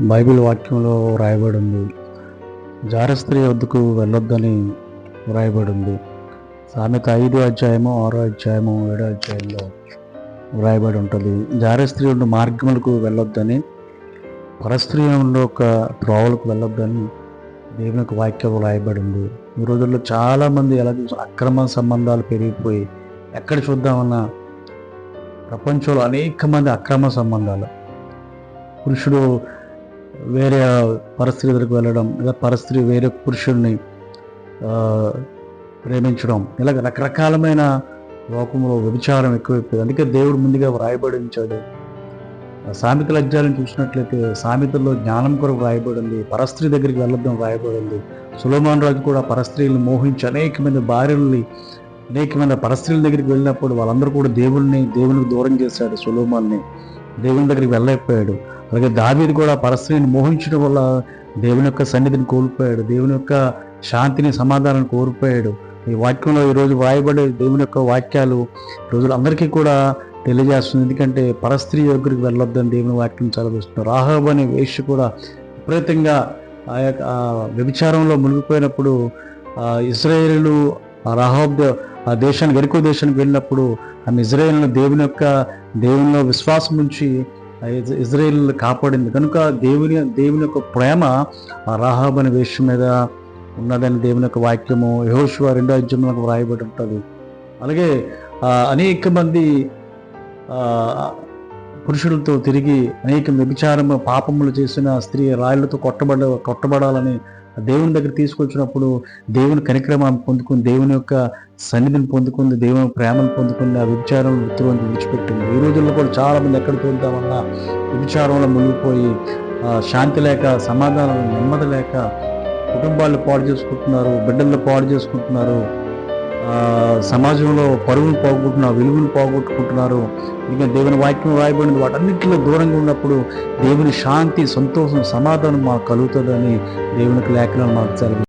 Bible వాక్యంలో వ్రాయబడి ఉంది జారస్త్రీ వద్దకు వెళ్ళొద్దని వ్రాయబడి ఉంది సామెత ఐదు అధ్యాయము ఆరో అధ్యాయము ఏడో అధ్యాయంలో వ్రాయబడి ఉంటుంది. జారస్త్రీ ఉండే మార్గములకు వెళ్ళొద్దని పరస్త్రీ ఉండే ఒక త్రోవలకు వెళ్ళొద్దని దేవుని వాక్యం వ్రాయబడి ఉంది ఈ రోజుల్లో చాలామంది ఎలా చూసి అక్రమ సంబంధాలు పెరిగిపోయి ఎక్కడ చూద్దామన్నా ప్రపంచంలో అనేక మంది అక్రమ సంబంధాలు. పురుషుడు వేరే పరస్త్రీ దగ్గరికి వెళ్ళడం లేదా పరస్త్రీ వేరే పురుషుడిని ప్రేమించడం ఇలాగ రకరకాలమైన లోకంలో వ్యభిచారం ఎక్కువైపోయింది. అందుకే దేవుడు ముందుగా వ్రాయబడి ఉంచాడు సామెతల అధ్యాయం చూసినట్లయితే సామెతల్లో జ్ఞానం కొరకు రాయబడింది పరస్త్రీ దగ్గరికి వెళ్ళడం రాయబడింది సులోమాన్ రాజు కూడా పరస్త్రీలను మోహించి అనేక మంది భార్యల్ని అనేక మంది పరస్త్రీల దగ్గరికి వెళ్ళినప్పుడు వాళ్ళందరూ కూడా దేవుడిని దేవునికి దూరం చేశాడు సులోమాన్ని. దేవుని దగ్గరికి వెళ్ళలేకపోయాడు. అలాగే దావీది కూడా పరస్త్రీని మోహించడం వల్ల దేవుని యొక్క సన్నిధిని కోల్పోయాడు దేవుని యొక్క శాంతిని సమాధానాన్ని కోల్పోయాడు. ఈ వాక్యంలో ఈరోజు వ్రాయబడే దేవుని యొక్క వాక్యాలు రోజులు అందరికీ కూడా తెలియజేస్తుంది. ఎందుకంటే పరస్త్రీ దగ్గరికి వెళ్ళొద్దని దేవుని వాక్యం చదివిస్తున్నారు రాహబ్ అనే వేష్య కూడా విపరీతంగా ఆ యొక్క వ్యభిచారంలో మునిగిపోయినప్పుడు ఆ ఇజ్రాయేలు ఆ రాహబ్ ఆ దేశానికి గరికో దేశానికి వెళ్ళినప్పుడు ఆమె ఇజ్రాయేల్ను దేవుని యొక్క దేవునిలో విశ్వాసం నుంచి ఇజ్రాయేల్ కాపాడింది. కనుక దేవుని దేవుని యొక్క ప్రేమ ఆ రాహాబ్ మీద ఉన్నదని దేవుని యొక్క వాక్యము యహోశ్వ రెండో అధ్యయంలో వ్రాయబడి ఉంటుంది. అలాగే అనేక మంది పురుషులతో తిరిగి అనేక వ్యభిచారము పాపములు చేసిన స్త్రీ రాళ్ళతో కొట్టబడ కొట్టబడాలని దేవుని దగ్గర తీసుకొచ్చినప్పుడు దేవుని కనిక్రమాన్ని పొందుకుని దేవుని యొక్క సన్నిధిని పొందుకుంది దేవుని ప్రేమను పొందుకుంది ఆ వ్యభిచారం వృత్తిలోని విడిచిపెట్టింది. ఈ రోజుల్లో కూడా చాలామంది ఎక్కడ చూద్దామన్నా వ్యభిచారంలో మునిగిపోయి శాంతి లేక సమాధానం నెమ్మది లేక కుటుంబాలు పాడు చేసుకుంటున్నారు బిడ్డలు పాడు చేసుకుంటున్నారు. సమాజంలో పరువును పోగొట్టుకున్నారు విలువలు పోగొట్టుకుంటున్నారు. ఇంకా దేవుని వాక్యం రాయబడింది వాటన్నిటిలో దూరంగా ఉన్నప్పుడు దేవుని శాంతి సంతోషం సమాధానం మాకు కలుగుతుందని దేవునికి లేఖనాలు మాకు జరిగింది